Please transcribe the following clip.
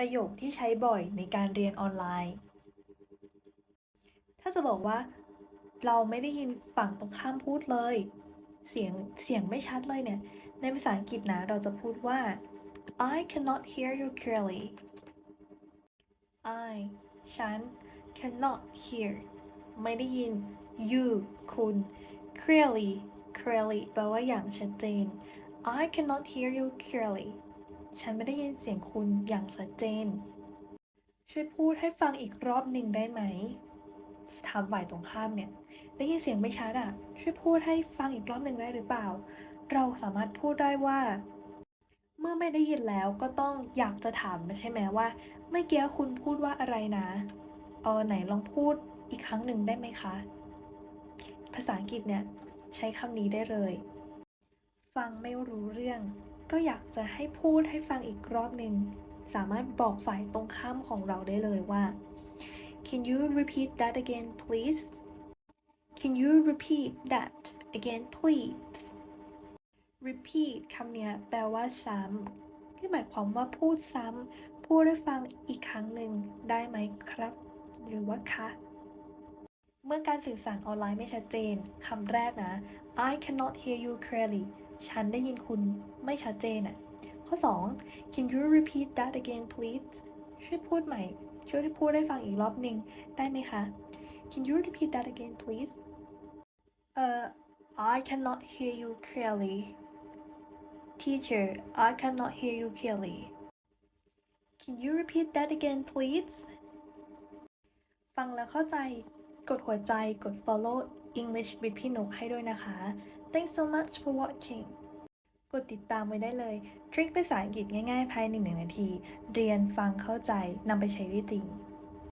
ประโยคที่ใช้บ่อยในการเรียนออนไลน์ ถ้าจะบอกว่า เราไม่ได้ยินฝั่งตรงข้ามพูดเลย เสียงเสียงไม่ชัดเลยเนี่ย ในภาษาอังกฤษนะเราจะพูดว่า I cannot hear you clearly I ฉัน cannot hear ไม่ได้ยิน you คุณ clearly clearly แปลว่าอย่างชัดเจน I cannot hear you clearly ฉันไม่ได้ยินเสียงคุณอย่างชัดเจน ช่วยพูดให้ฟังอีกรอบหนึ่งได้ไหม ถามฝ่ายตรงข้ามเนี่ย ได้ยินเสียงไม่ชัดอะ ช่วยพูดให้ฟังอีกรอบหนึ่งได้หรือเปล่า เราสามารถพูดได้ว่า เมื่อไม่ได้ยินแล้วก็ต้องอยากจะถามใช่ไหมว่า เมื่อกี้คุณพูดว่าอะไรนะ เออไหนลองพูดอีกครั้งหนึ่งได้ไหมคะ ภาษาอังกฤษเนี่ย ใช้คำนี้ได้เลย ฟังไม่รู้เรื่อง ก็อยากจะให้พูดให้ฟังอีกรอบหนึ่งสามารถบอกฝ่ายตรงข้ามของเราได้เลยว่า Can you repeat that again please Can you repeat that again please repeat คำเนี้ยแปลว่าซ้ำที่หมายความว่าพูดซ้ำพูดให้ฟังอีกครั้งหนึ่งได้ไหมครับ หรือว่าคะ เมื่อการสื่อสารออนไลน์ไม่ชัดเจนคำแรกนะ I cannot hear you clearly ฉันได้ยินคุณไม่ชัดเจนอะข้อ 2 Can you repeat that again please ช่วยพูดใหม่ ช่วยพูดให้ฟังอีกรอบหนึ่งได้ไหมคะ Can you repeat that again please เอ่อ I cannot hear you clearly Teacher I cannot hear you clearly Can you repeat that again please ฟังแล้วเข้าใจกดหัวใจกด follow English with พี่หนุกให้ด้วยนะคะ Thanks so much for watching กดติดตามไว้ได้เลย ทริคภาษาอังกฤษง่ายๆ ภายในหนึ่งนาที เรียนฟังเข้าใจนำไปใช้ได้จริง